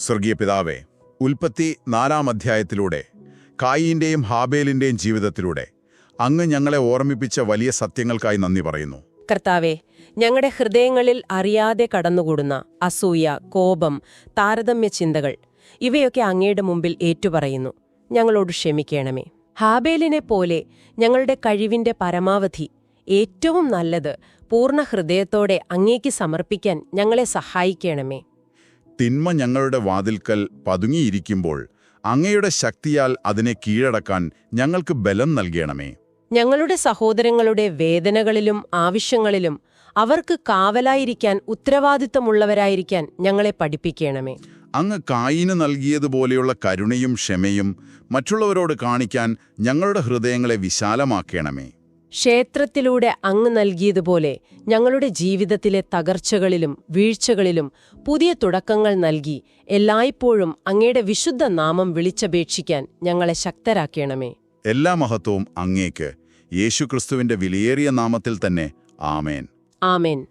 സ്വർഗീയ പിതാവേ ഉൽപ്പത്തി നാലാം അധ്യായത്തിലൂടെ കായിന്റെയും ഹാബേലിന്റെയും ജീവിതത്തിലൂടെ അങ്ങ് ഞങ്ങളെ ഓർമ്മിപ്പിച്ച വലിയ സത്യങ്ങൾക്കായി നന്ദി പറയുന്നു. കർത്താവെ ഞങ്ങളുടെ ഹൃദയങ്ങളിൽ അറിയാതെ കടന്നുകൂടുന്ന അസൂയ കോപം താരതമ്യ ചിന്തകൾ ഇവയൊക്കെ അങ്ങയുടെ മുമ്പിൽ ഏറ്റുപറയുന്നു. ഞങ്ങളോട് ക്ഷമിക്കണമേ. ഹാബേലിനെ പോലെ ഞങ്ങളുടെ കഴിവിന്റെ പരമാവധി ഏറ്റവും നല്ലത് പൂർണ ഹൃദയത്തോടെ അങ്ങേക്ക് സമർപ്പിക്കാൻ ഞങ്ങളെ സഹായിക്കണമേ. തിന്മ ഞങ്ങളുടെ വാതിൽക്കൽ പതുങ്ങിയിരിക്കുമ്പോൾ അങ്ങയുടെ ശക്തിയാൽ അതിനെ കീഴടക്കാൻ ഞങ്ങൾക്ക് ബലം നൽകണമേ. ഞങ്ങളുടെ സഹോദരങ്ങളുടെ വേദനകളിലും ആവശ്യങ്ങളിലും അവർക്ക് കാവലായിരിക്കാൻ ഉത്തരവാദിത്തമുള്ളവരായിരിക്കാൻ ഞങ്ങളെ പഠിപ്പിക്കണമേ. അങ്ങ് കായിന് നൽകിയതുപോലെയുള്ള കരുണയും ക്ഷമയും മറ്റുള്ളവരോട് കാണിക്കാൻ ഞങ്ങളുടെ ഹൃദയങ്ങളെ വിശാലമാക്കണമേ. ക്ഷേത്രത്തിലൂടെ അങ്ങ് നൽകിയതുപോലെ ഞങ്ങളുടെ ജീവിതത്തിലെ തകർച്ചകളിലും വീഴ്ചകളിലും പുതിയ തുടക്കങ്ങൾ നൽകി എല്ലായ്പ്പോഴും അങ്ങയുടെ വിശുദ്ധ നാമം വിളിച്ചപേക്ഷിക്കാൻ ഞങ്ങളെ ശക്തരാക്കണമേ. എല്ലാ മഹത്വവും അങ്ങേക്ക്. യേശുക്രിസ്തുവിന്റെ വിലയേറിയ നാമത്തിൽ തന്നെ. ആമേൻ. ആമേൻ.